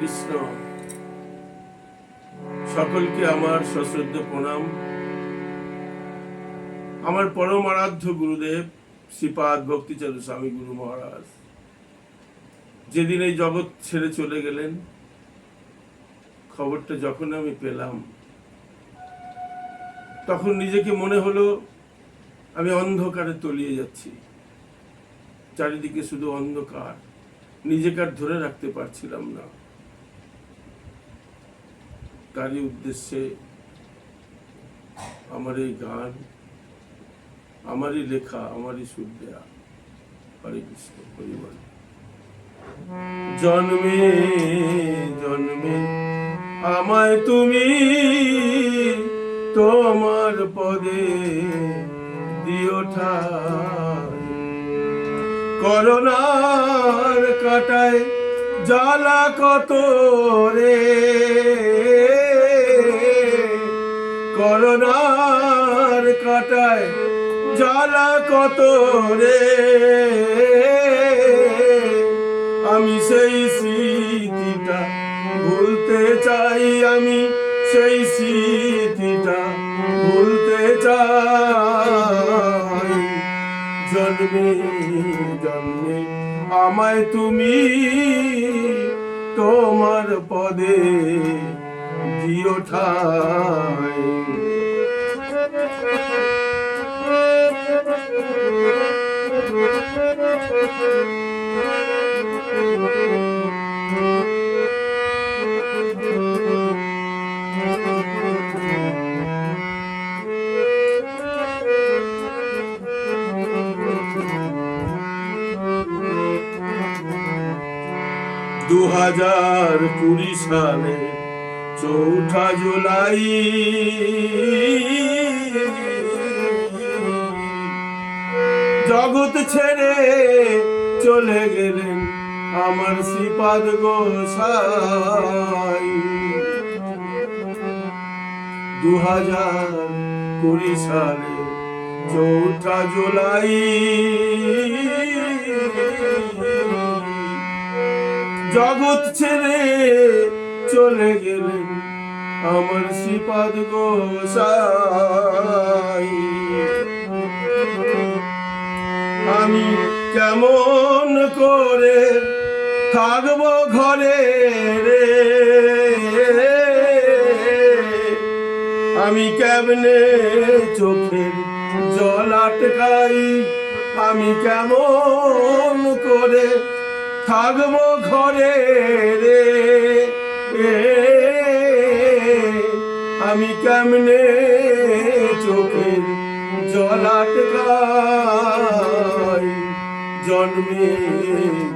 কৃষ্ণ, সকলকে আমার সশ্রদ্ধ প্রণাম। আমার পরম আরাধ্য গুরুদেব, শ্রীপাদ ভক্তিচারু স্বামী গুরু মহারাজ, যেদিন এই জগৎ ছেড়ে চলে গেলেন, খবরটা যখন আমি পেলাম, তখন নিজেকে মনে হলো আমি অন্ধকারে তলিয়ে যাচ্ছি। চারিদিকে শুধু অন্ধকার, নিজেকে আর ধরে রাখতে পারছিলাম না। তারই উদ্দেশ্যে আমার এই গান, আমারই লেখা, আমারই সুর দেয়া। হরে কৃষ্ণ হরিবল জন্মে জন্মে আমায় তুমি তোমার পদে দিও ঠাই। করোনার কাটায় জ্বালা কত রে? করোনার কাটায় জ্বালা কত রে? আমি সেই স্মৃতিটা ভুলতে চাই, আমি সেই স্মৃতিটা ভুলতে চাই। জন্মে আমায় তুমি তোমার পদে দিও ঠাই দু হাজার কুড়ি সালে চৌঠা জুলাই। জগৎ ছেড়ে চলে গেলেন আমার শ্রীপাদ গোসাই। দু হাজার কুড়ি সালে চৌঠা জুলাই। জগৎ ছেড়ে চলে গেলেন আমার শ্রীপাদ গোসাই। আমি কেমন করে থাকব ঘরে রে? আমি কেমনে চোখের জল আটকাই? আমি কেমন করে থাকব ঘরে রে। আমি কেমনে চোখের জল জন্মে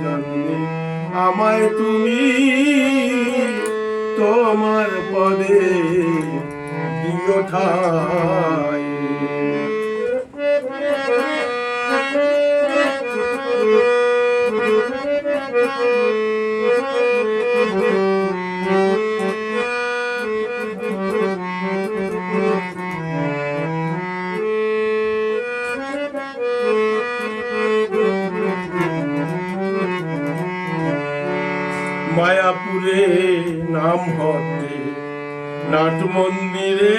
জন্মে আমায় তুমি তোমার পদে দিও হতে নাট মন্দিরে।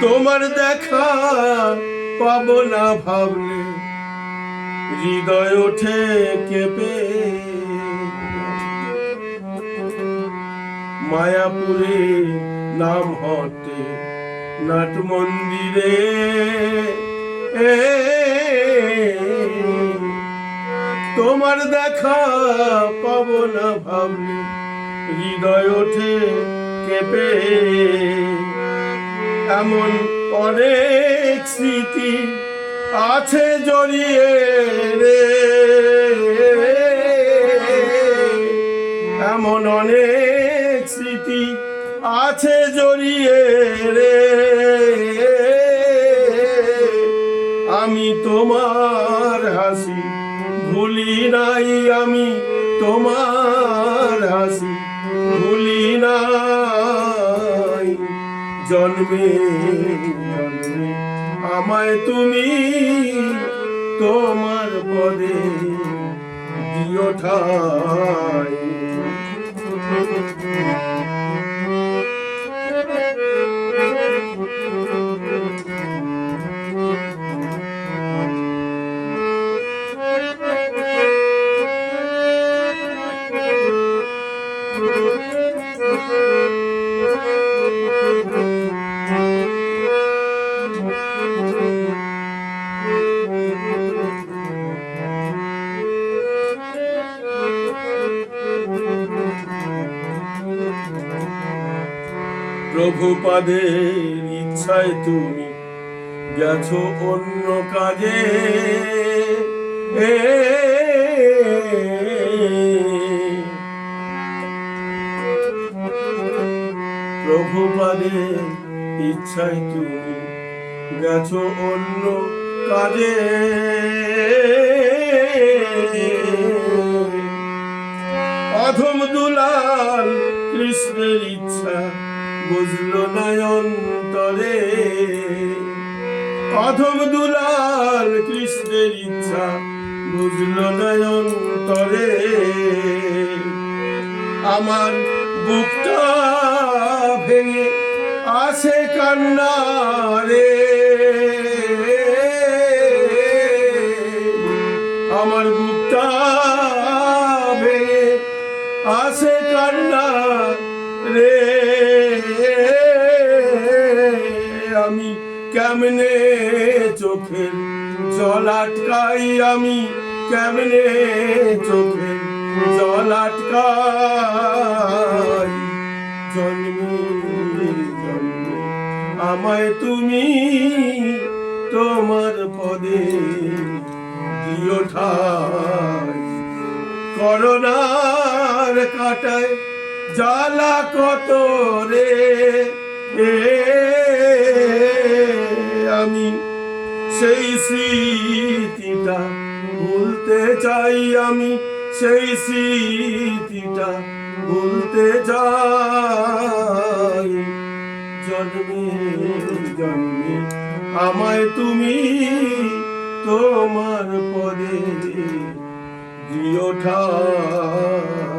তোমার দেখা পাবো না ভাবলে। হৃদয় ওঠে কেঁপে। মায়াপুরে নাম হটে নাট মন্দিরে। এ, তোমার দেখা পাবো না ভাবলে। হৃদয় ওঠে কেঁপে। এমন অনেক স্মৃতি আছে জড়িয়ে রে। এমন অনেক স্মৃতি আছে জড়িয়ে রে। হাসি ভুলি নাই আমি তোমার হাসি ভুলি নাই জন্মে জন্মে। আমায় তুমি তোমার পদে দিও ঠাই। প্রভুপাদের ইচ্ছায় তুমি গেছো অন্য কাজে। প্রভুপাদের ইচ্ছায় তুমি গেছো অন্য কাজে। অধম দুলাল কৃষ্ণের ইচ্ছা বুঝলো নয়ন্তরে অধম দুলাল কৃষ্ণের ইচ্ছা বুঝলো নয়ন্তরে আমার বুকটা ভেঙে আসে কান্না রে আমি কেমনে চোখের জল আটকাই আমি কেমনে চোখের জল আটকাই? জন্মে জন্মে আমায় তুমি তোমার পদে করোনার কাটায় জ্বালা কত রে? এ সেই স্মৃতিটা ভুলতে চাই আমি, সেই স্মৃতিটা ভুলতে চাই। জন্মে জন্মে আমায় তুমি তোমার পদে দিও ঠাই।